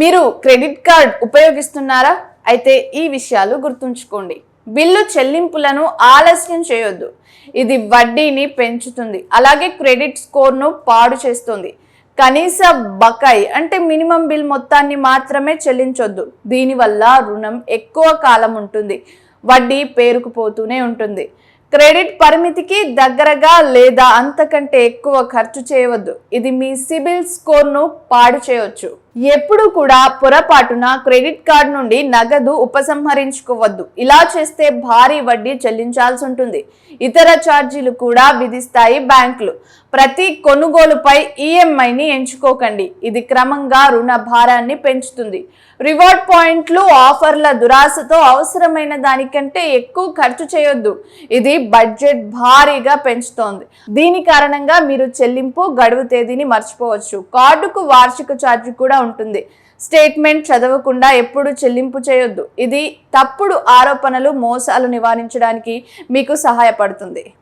మీరు credit card ఉపయోగిస్తున్నారా? అయితే ఈ విషయాలు గుర్తుంచుకోండి. బిల్లు చెల్లింపులను ఆలస్యం చేయొద్దు. ఇది వడ్డీని పెంచుతుంది. అలాగే క్రెడిట్ స్కోర్ను పాడు చేస్తుంది. కనీస బకాయి అంటే మినిమం బిల్ మొత్తాన్ని మాత్రమే చెల్లించొద్దు. దీనివల్ల రుణం ఎక్కువ కాలం ఉంటుంది. వడ్డీ పేరుకుపోతూనే ఉంటుంది. క్రెడిట్ పరిమితికి దగ్గరగా లేదా అంతకంటే ఎక్కువ ఖర్చు చేయవద్దు. ఇది మీ సిబిల్ స్కోర్ను పాడు చేయవచ్చు ఎప్పుడు కూడా పొరపాటున క్రెడిట్ కార్డ్ నుండి నగదు ఉపసంహరించుకోవద్దు. ఇలా చేస్తే భారీ వడ్డీ చెల్లించాల్సి ఉంటుంది. ఇతర ఛార్జీలు కూడా విధిస్తాయి బ్యాంకులు. ప్రతి కొనుగోలుపై ఈఎంఐని ఎంచుకోకండి. ఇది క్రమంగా రుణ భారాన్ని పెంచుతుంది. రివార్డ్ పాయింట్లు ఆఫర్ల దురాశతో అవసరమైన దానికంటే ఎక్కువ ఖర్చు చేయొద్దు. ఇది బడ్జెట్ భారీగా పెంచుతోంది. దీని కారణంగా మీరు చెల్లింపు గడువు తేదీని మర్చిపోవచ్చు. కార్డుకు వార్షిక ఛార్జ్ కూడా ఉంటుంది. స్టేట్మెంట్ చదవకుండా ఎప్పుడు చెల్లింపు చేయొద్దు. ఇది తప్పుడు ఆరోపణలు మోసాలు నివారించడానికి మీకు సహాయపడుతుంది.